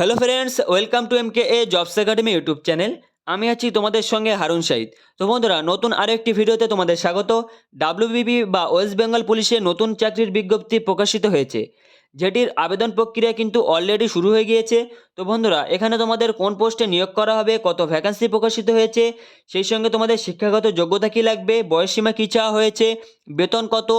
Hello friends, welcome to M K A jobs academy YouTube channel. আমি আছি তোমাদের সঙ্গে হারুন শাহিদ তো বন্ধুরা, নতুন আরও একটি ভিডিওতে তোমাদের স্বাগত। ডাব্লিউবিবি বা ওয়েস্ট বেঙ্গল পুলিশে নতুন চাকরির বিজ্ঞপ্তি প্রকাশিত হয়েছে। যেটির আবেদন প্রক্রিয়া কিন্তু অলরেডি শুরু হয়ে গিয়েছে। তো বন্ধুরা, এখানে তোমাদের কোন পোস্টে নিয়োগ করা হবে, কত ভ্যাকান্সি প্রকাশিত হয়েছে, সেই সঙ্গে তোমাদের শিক্ষাগত যোগ্যতা কী লাগবে বয়সসীমা কী চাওয়া হয়েছে, বেতন কত,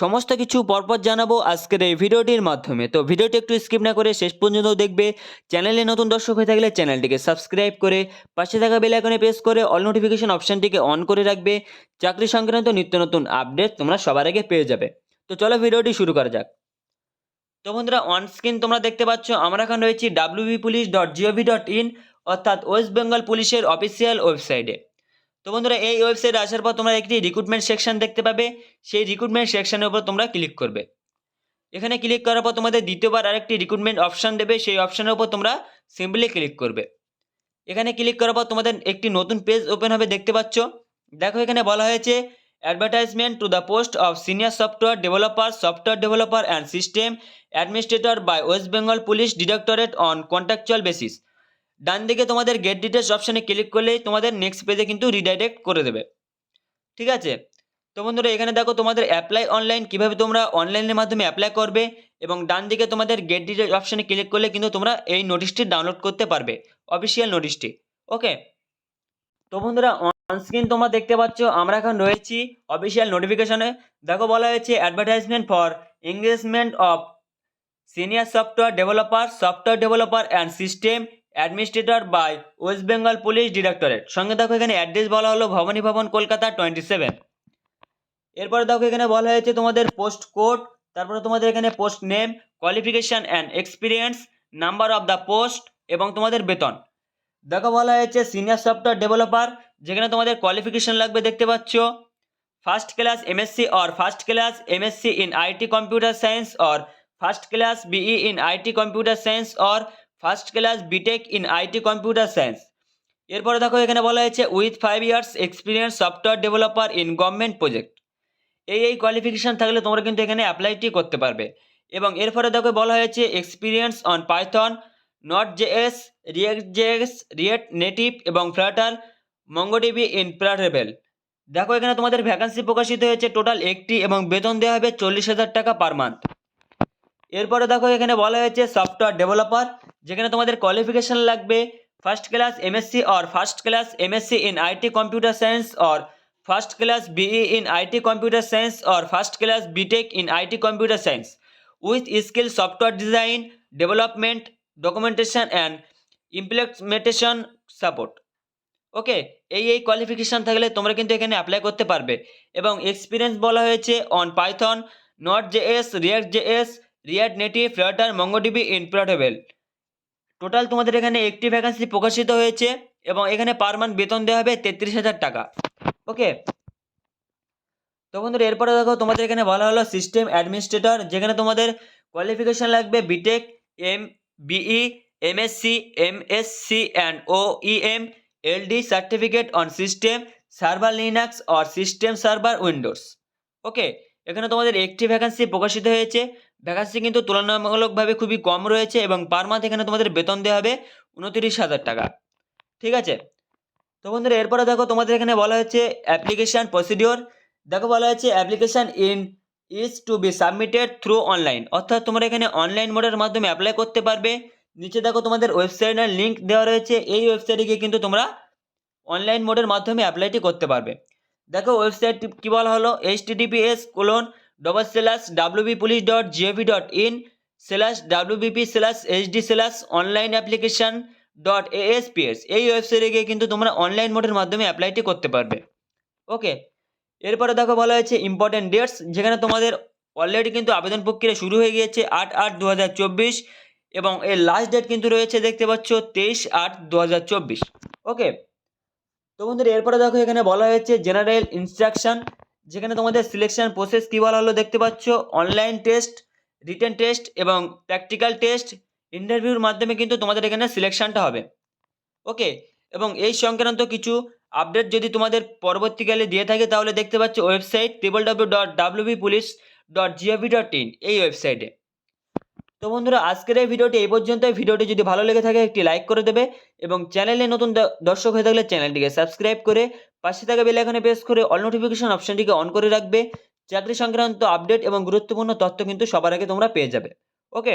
সমস্ত কিছু পরপর জানাব আজকের এই ভিডিওটির মাধ্যমে। তো ভিডিওটি একটু স্কিপ না করে শেষ পর্যন্ত দেখবে। চ্যানেলে নতুন দর্শক হয়ে থাকলে চ্যানেলটিকে সাবস্ক্রাইব করে, পাশে থাকা বেল আইকনে প্রেস করে অল নোটিফিকেশন অপশানটিকে অন করে রাখবে। চাকরি সংক্রান্ত নিত্য নতুন আপডেট তোমরা সবার আগে পেয়ে যাবে। তো চলো ভিডিওটি শুরু করা যাক। তো বন্ধুরা অন স্ক্রিন তোমরা দেখতে পাচ্ছ, আমরা এখন রয়েছি WB police dot GOV dot in অর্থাৎ ওয়েস্ট বেঙ্গল পুলিশের অফিসিয়াল ওয়েবসাইটে তো বন্ধুরা, এই ওয়েবসাইটে আসার পর তোমরা একটি রিক্রুটমেন্ট সেকশন দেখতে পাবে, সেই রিক্রুটমেন্ট সেকশনের উপর তোমরা ক্লিক করবে। এখানে ক্লিক করার পর তোমাদের দ্বিতীয়বার আরেকটি রিক্রুটমেন্ট অপশান দেবে, সেই অপশনের উপর তোমরা সিম্পলি ক্লিক করবে। এখানে ক্লিক করার পর তোমাদের একটি নতুন পেজ ওপেন হবে, দেখতে পাচ্ছ। দেখো, এখানে বলা হয়েছে advertisement to the post of senior software developer software developer and system administrator by West Bengal police directorate on contractual basis ডান দিকে তোমাদের গেট ডিটেলস অপশানে ক্লিক করলেই তোমাদের নেক্সট পেজে কিন্তু রিডাইরেক্ট করে দেবে। ঠিক আছে? তো বন্ধুরা, এখানে দেখো তোমাদের অ্যাপ্লাই অনলাইন কীভাবে তোমরা অনলাইনের মাধ্যমে অ্যাপ্লাই করবে এবং ডান দিকে তোমাদের গেট ডিটেলস অপশানে ক্লিক করলে কিন্তু তোমরা এই নোটিশটি ডাউনলোড করতে পারবে অফিসিয়াল নোটিশটি ওকে তো বন্ধুরা অনস্ক্রিন তোমরা দেখতে পাচ্ছ, আমরা এখন রয়েছি অফিসিয়াল নোটিফিকেশনে দেখো বলা হয়েছে advertisement for engagement of senior software developer software developer and system administrator by West Bengal police directorate সঙ্গে দেখো এখানে অ্যাড্রেস বলা হলো ভবানী ভবন, কলকাতা টোয়েন্টি সেভেন এরপরে দেখো এখানে বলা হয়েছে তোমাদের পোস্ট কোড তারপরে তোমাদের এখানে post name qualification and experience number of the post এবং তোমাদের বেতন। দেখো বলা হয়েছে সিনিয়র সফটওয়্যার ডেভেলপার যেখানে তোমাদের কোয়ালিফিকেশন লাগবে, দেখতে পাচ্ছ। First class MSc or first class MSc in IT computer science or first class BE in IT computer science or first class BTech in IT computer science এরপরে দেখো এখানে বলা হয়েছে with five years experience software developer in government project এই এই qualification থাকলে তোমরা কিন্তু এখানে অ্যাপ্লাইটি করতে পারবে। এবং এরপরে দেখো বলা হয়েছে experience on Python Node JS React JS React Native এবং ফ্লাটার মঙ্গোডিবি ইন প্লাটেবেল দেখো এখানে তোমাদের ভ্যাকান্সি প্রকাশিত হয়েছে টোটাল একটি এবং বেতন দেওয়া হবে চল্লিশ হাজার টাকা পার মান্থ এরপরে দেখো এখানে বলা হয়েছে সফটওয়্যার ডেভেলপার যেখানে তোমাদের কোয়ালিফিকেশান লাগবে first class MSc or first class MSc in IT computer science or first class BE in IT computer science or first class BTech in IT computer science with skill software design development documentation and implementation support okay এই এই qualification থাকলে তোমরা কিন্তু এখানে apply করতে পারবে। এবং experience বলা হয়েছে on Python Node JS React JS React Native Flutter MongoDB in প্লাটেবেল total তোমাদের এখানে একটি ভ্যাকান্সি প্রকাশিত হয়েছে এবং এখানে পার মান্থ বেতন দেওয়া হবে তেত্রিশ হাজার টাকা। ওকে তো বন্ধুরা, এরপরে দেখো তোমাদের এখানে বলা হলো সিস্টেম অ্যাডমিনিস্ট্রেটর যেখানে তোমাদের কোয়ালিফিকেশান লাগবে BTech M BE MSc MSc and ও ইএম এলডি certificate on system server Linux or system server Windows okay এখানে তোমাদের একটি ভ্যাকান্সি প্রকাশিত হয়েছে। ভ্যাকান্সি কিন্তু তুলনামূলকভাবে খুবই কম রয়েছে এবং পার মান্থ এখানে তোমাদের বেতন দেওয়া হবে উনতিরিশ হাজার টাকা। ঠিক আছে? তো বন্ধুরা, এরপরে দেখো তোমাদের এখানে বলা হচ্ছে অ্যাপ্লিকেশান প্রসিডিওর দেখো বলা হচ্ছে application in is to be submitted through online অর্থাৎ তোমরা এখানে অনলাইন মোডের মাধ্যমে অ্যাপ্লাই করতে পারবে। নিচে দেখো তোমাদের ওয়েবসাইটের লিঙ্ক দেওয়া রয়েছে। এই ওয়েবসাইটে গিয়ে কিন্তু তোমরা অনলাইন মোডের মাধ্যমে অ্যাপ্লাইটি করতে পারবে। দেখো ওয়েবসাইট কী বলা হলো? Https colon double slash WB police dot GOV dot in slash WBP slash HD slash online application dot ASPS এই ওয়েবসাইটে গিয়ে কিন্তু তোমরা অনলাইন মোডের মাধ্যমে অ্যাপ্লাইটি করতে পারবে। ওকে এরপরে দেখো বলা হয়েছে ইম্পর্টেন্ট ডেটস যেখানে তোমাদের অলরেডি কিন্তু আবেদন প্রক্রিয়া শুরু হয়ে গিয়েছে আট আট দু এবং এর লাস্ট ডেট কিন্তু রয়েছে দেখতে পাচ্ছ তেইশ আট দু ওকে তো বন্ধুরা, এরপরে দেখো এখানে বলা হয়েছে জেনারেল ইনস্ট্রাকশন যেখানে তোমাদের সিলেকশন প্রসেস কী বলা হলো দেখতে পাচ্ছ? অনলাইন টেস্ট রিটেন টেস্ট এবং প্র্যাকটিক্যাল টেস্ট ইন্টারভিউর মাধ্যমে কিন্তু তোমাদের এখানে সিলেকশনটা হবে। ওকে এবং এই সংক্রান্ত কিছু আপডেট যদি তোমাদের পরবর্তীকালে দিয়ে থাকে, তাহলে দেখতে পাচ্ছ website triple W dot WB police dot gov dot in এই ওয়েবসাইটে তো বন্ধুরা, আজকের এই ভিডিওটি এই পর্যন্তই। ভিডিওটি যদি ভালো লেগে থাকে, একটি লাইক করে দেবে এবং চ্যানেলে নতুন দর্শক হয়ে থাকলে চ্যানেলটিকে সাবস্ক্রাইব করে পাশে থাকা বেল আইকনে প্রেস করে অল নোটিফিকেশন অপশনটিকে অন করে রাখবে। চাকরি সংক্রান্ত আপডেট এবং গুরুত্বপূর্ণ তথ্য কিন্তু সবার আগে তোমরা পেয়ে যাবে। ওকে